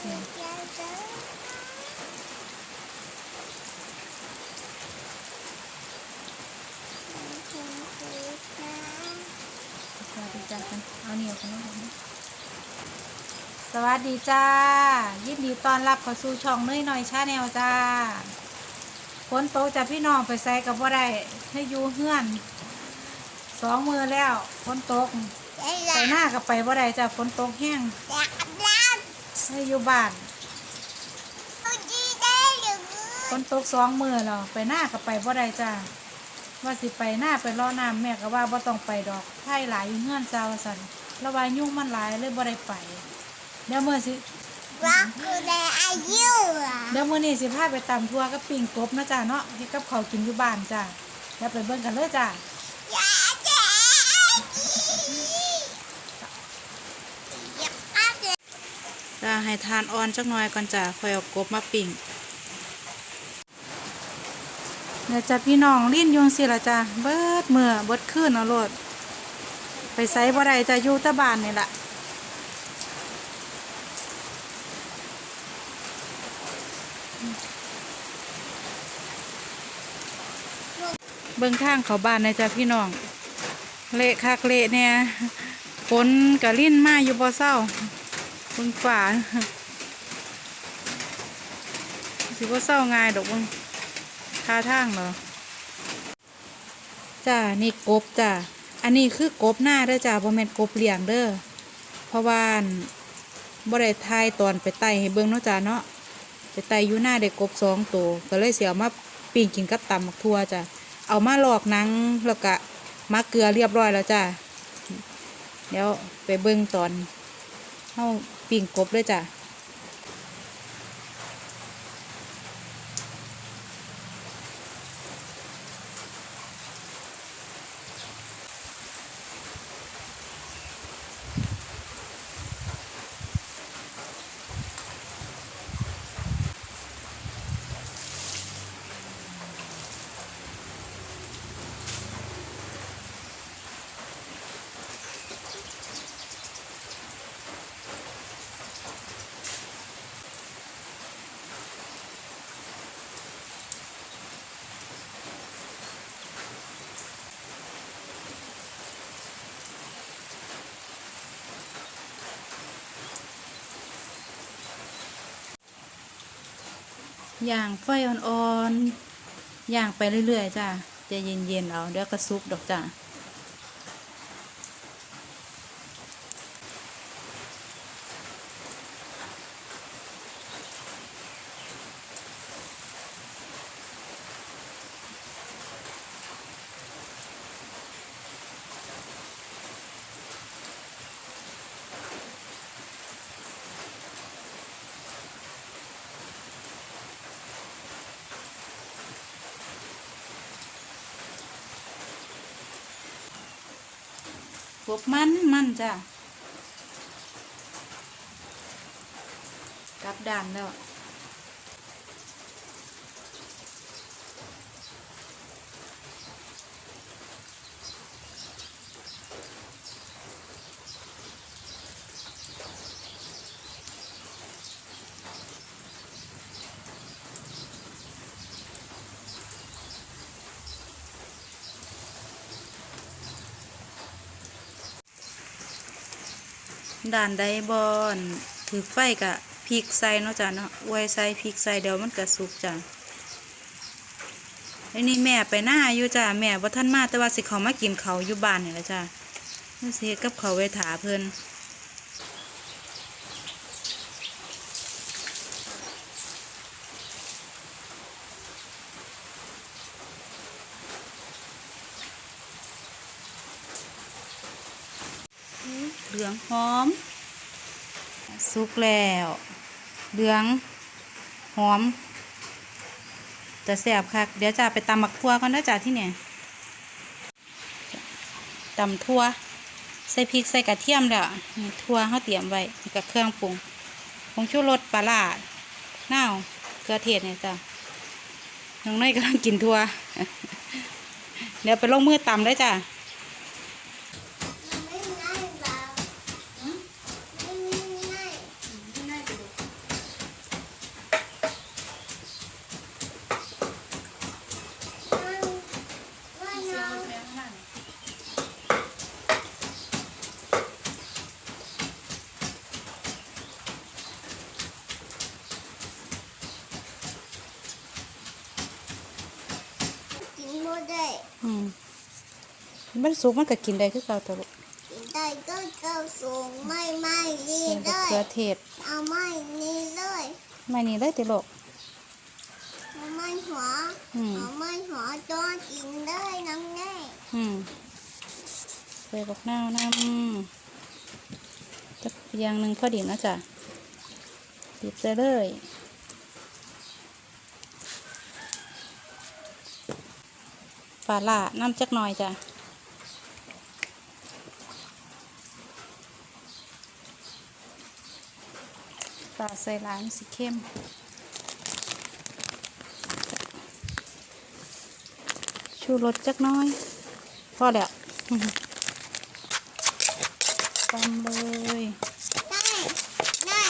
เสียงสวัสดีจ้าเอาเหนียวกันนะสวัสดีจ้า ยินดีต้อนรับเข้าสู่ช่องเนยหน่อยชาแนลจ้าฝนตกจากพี่น้องไปใส่กับว่าได้ให้อยู่เฮือนสองมือแล้วฝนตกไปหน้ากับไปว่าได้จ้าฝนตกแห้ง ให้อยู่บ้านฝนตกสองมือแล้วไปหน้ากับไปว่าได้จ้าว่าสิไปหน้าไปรอน้ำแม่ก็ว่าบ่ต้องไปดอกไผ่หลายอยู่เฮือนเจ้าสันระบายยุ่งมันหลายเลยบ่ได้ไป เดี๋ยวมื่อสิว่าคือในอายุอะเดี๋ยวมื้อนี้สิพาไปตำทั่วกับปิ่งกบนะจ้าเนาะเฮ็ดกับเขาวกินอยู่บ้านจ้าเดี๋ยวไปเบิ่งกันเลยจ้าอย่าเจ๊อย่าฆ่าเจ๊ จ้าให้ทานอ่อนจักหน่อยก่อนจ้าค่อยเอากบมาปิ่งเดี๋ยวจ้าพี่น้องลิ้นยุงสิละจ้าเบิดเมื้อเบิดคืนเอาโลดไปไสบ่ได้จ้าอยู่ต่บ้านนี่แหละเบิ่งทางเขาบ้านนะจ้าพี่น้อง เละคักเละเนี่ยฝนกะลิ่นมาอยู่บ่เศร้า บิ่งฝ่าสิบ่าเศร้าง่ายดอกบงท่าทางเหรอจ้านี่กบจ้าอันนี้คือกบหน้าเด้อจ้าบ่แม่นกบเลี้ยงเด้อเพราะว่านบ่ได้ทายตอนไปไต่ให้เบิ่งเนาะจ้าเนาะไปไต่อยู่หน้าได้กบสองตัวก็เลยเสียมาปิ้งกินกับตำบักทั่วจ้าเอามาหลอกนังแล้วก็มาเกลือเรียบร้อยแล้วจ้าเดี๋ยวไปเบิ่งตอนเข้า ปิ่งกบด้วยจ้ะ ย่างไฟอ่อนๆย่างไปเรื่อยๆจ้ะจะเย็นๆเอาเดี๋ยวก็ซุกดอกจ้ะ รบมันมันจ้ะกลับด่านแล้ว ด่านใดบอนถือไฟกะพริกใส่เนาะจ้ะเนาะไว้ใส่พริกใส่เดี๋ยวมันกะสุกจ้ะไอ้นี่แม่ไปหน้าอยู่จ้ะแม่ว่าท่านมาแต่ว่าสิเขามากินเขาอยู่บ้านนี่แหละจ้ะนี่สิเฮ็ดกับเขาไว้ถาเพิ่น ลืองหอม สุกแล้วเหลืองหอม จะแสบค่ะ เดี๋ยวจะไปตำหมักทั่วก่อนนะจ้ะที่เนี่ยตำทั่ว ใส่พริกใส่กระเทียมแล้วทั่วเขาเตรียมไว้กับเครื่องปรุงผงชูรสปลาร้าหน้าเกลือเทศเนี่ยจ้ะน้องน้อยกำลังกินทั่ว เดี๋ยวไปลงมือตำเลยจ้ะ ไม่ง่ายเปล่าไม่ง่าย มันสุกมันก็กินได้คือเก่าตัวลูกกินได้ก็เก้าสูงไม่ไม่นี่ใส่เลบักยเขือเทศเอาไม่นี่เลยไม่นี่เลยติลูกเอาไม่หัวอืม เอาไม่หัวตัวกินเลยน้องแน่อืมใส่บักนาวนำจักอย่างหนึ่งพอดีนะจ๊ะติดใส่เลยปลาล่าน้ำจักหน่อยจ้ะ ปลาใส่ล้างสีเข้มชูรสจักหน้อย พอแล้วตำเลยได้ได้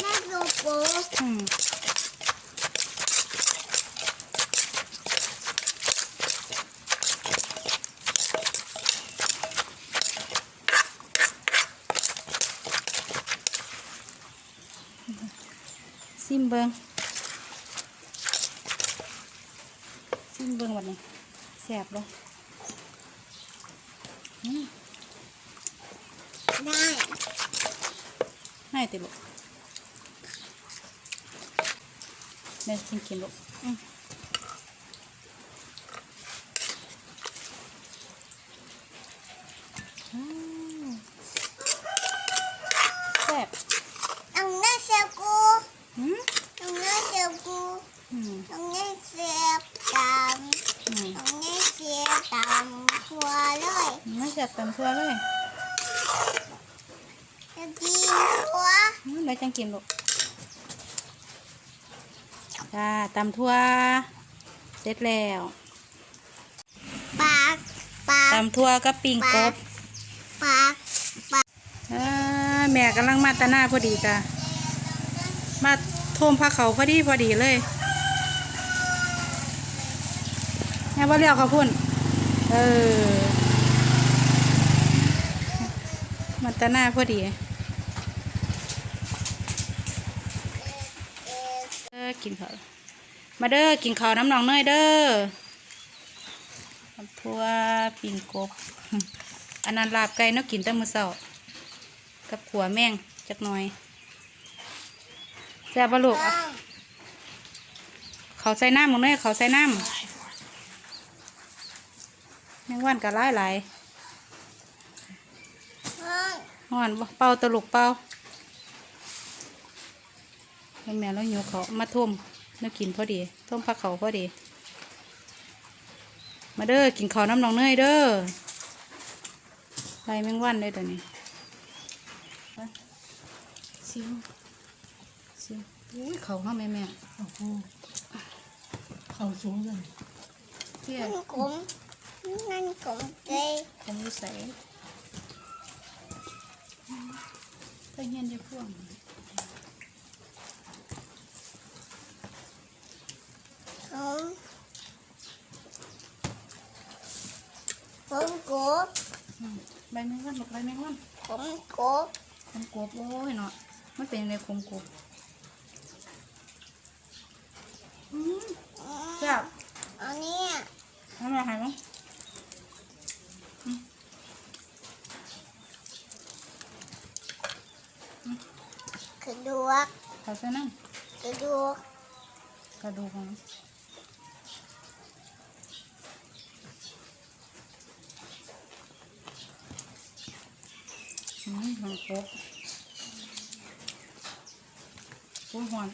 ได้โลโก้อืม ซิมเบิงซิมเบิงวันนี้แสบเลยได้ให้ติลูกแม่กินกินลูกอืมอ้าวแซ่บ น้องแน่เสียกู อืม น้องแน่เสียกู อืม น้องแน่เสียตาม อืม น้องแน่เสียตามหัวเลย ไม่แซ่บตำทั่วเลย จะกินหัว อืมแล้วจังกินลูกจ้าตำทั่ว เสร็จแล้วปากปากตำทั่วกับปิ่งกบปากปากอ่าแม่กำลังมาตาหน้าพอดีจ้ะมาท่วมผ้าเขาพอดีพอดีเลยแม่ว่าเรียกเขาพุ่น เออ มาตาหน้าพอดี เออ กินข้าวมาเด้อกินข้าวน้ำหนองเนยเด้อทำทั่วปิ่งกบ อันนั้นลาบไก่เนาะกินแต่มื้อเช้ากับขัวแมงจักหน่อยแซ่บปะลูกเอาเขาใส่น้ำมึงเนยเขาใส่น้ำแมงวันก็หลายหลายห้องๆฮ้อนบ่เป่าตะลุกเป่า ให้แม่แล้วโยกเขามาทุ่มน่ากินพอดีทุ่มผักเขาพอดี มาเด้อกินข้าวน้ำหนองเนยเด้อไล่แมงวันเลยเดี๋ยวนี้ไปซิมซิมอุ้ยเขาห้าแม่แม่โอ้โหเขาสูงเลยเที่ยนั่นขมนั่นขมเจผมอยู่ใส่ถ้าเงี้ยจะพ่วง ขม ขมกบอืมใบแมงวันหลกใบแมงวันขมกบขมกบโอ้ยเนาะมันเป็นในขมกบอืมแซ่บอันเนี้ยทำอะไรหายมั้งกระดูกเขาใส่นั่งกระดูกกระดูกของ อืมขมกบโอ้ยหอน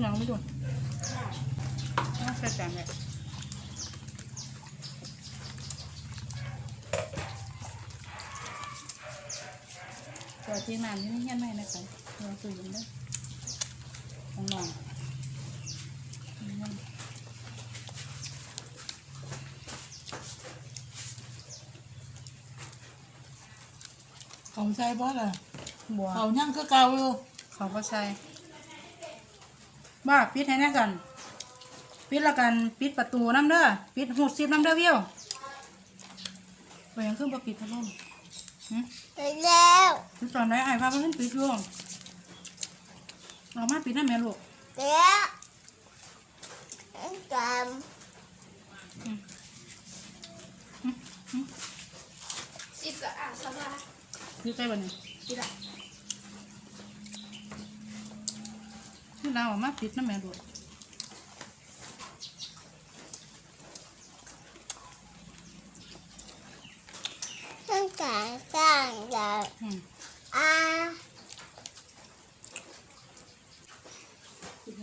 หนังไม่ดูน่าใส่จานเลย ตัวที่น้ำที่นี่เงี้ยไม่นะคะเราตื่นเด้อของน้องเขาใส่บ่ล่ะบัวเขายังก็เก่าอยู่เขาก็ใช่บ้าปิดให้แน่กัน ปิดแล้วกันปิดประตูน้ำเด้อปิดหูดซิบน้ำเด้อเวิวไปยังขึ้นมาปิดพัดลมหึ ไปแล้วคือตอนไหนไอ้พาไปขึ้นปิดอยู่เรามาปิดนั่นแม่ลูกเดี๋ยวอันกามสิบกับอะสบายอยู่ใกล้บ้านนี่สิละคือเราเอามาปิดนั่นแม่ลูก อันกามส ร้างอยากอืมอากินใน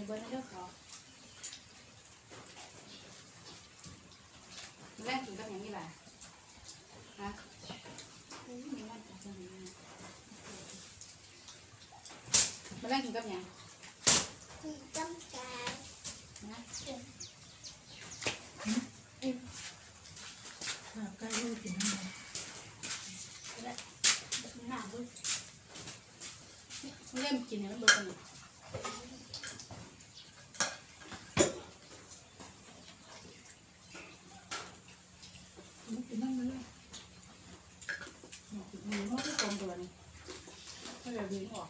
ริ่มกินเนี่ยมันเบอร์กันเลยกินน้ำมันเลยหมูมันก็กลมตัวนี่ถ้าเดี๋ยวดึงออก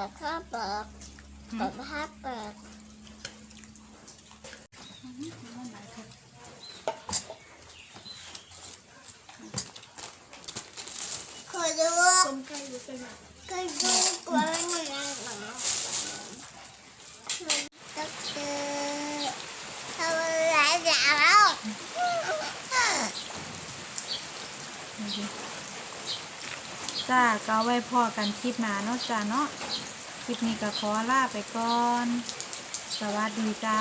กดข้าวเปิดกดข้าวเปิดขอดูต้มไก่ดูเป็นไงขอดูกวนหน่อยนะก็คือทำอะไรแล้วจ้าก็เอาไว้พอกันคลิปหน้าเนาะจ้าเนาะ คลิปนี้ก็ขอลาไปก่อน สวัสดีจ้า